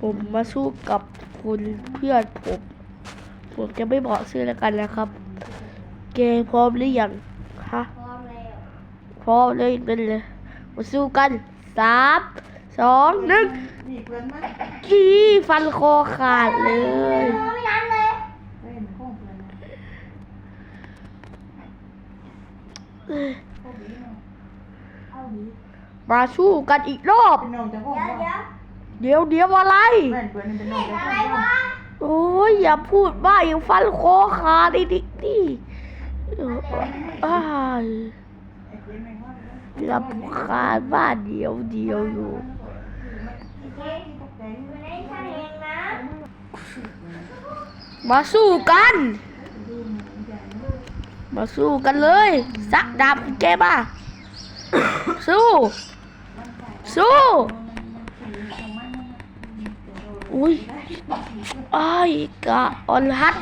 ผมมาสู้กับคุณเพื่อนผม ผมจะไม่บอกชื่อแล้วกันนะครับ เกมพร้อมหรือยังฮะพร้อมแล้วพร้อมเลยเป็นเลยมาสู้กันสามสองหนึ่งนี่เพื่อนมั้ยกี้ฟันคอขาดเลยไม่ทันเลยเฮ้ยมันคงเพื่อนนะเอาดีเนาะเอาดีมาสู้กันอีกรอบเป็นน้องจะห้องเดี๋ยวว่า เดี๋ยวเดี๋ยววอะไร แม่นเพื่อนนี่เป็นน้องเห็นจะอะไรวะโอ้ยอย่าพูดว่าอยังฟันคอขาดิดิดิเอออ้ายไอ้เพื่อนไม่ห้องเลยลำคาญบ้านเดียวเดียวอยู่ มาสู้กัน มาสู้กันเลย สักดาบแกมาสู้ สู้ อุ้ยอ้ายกะออนฮัด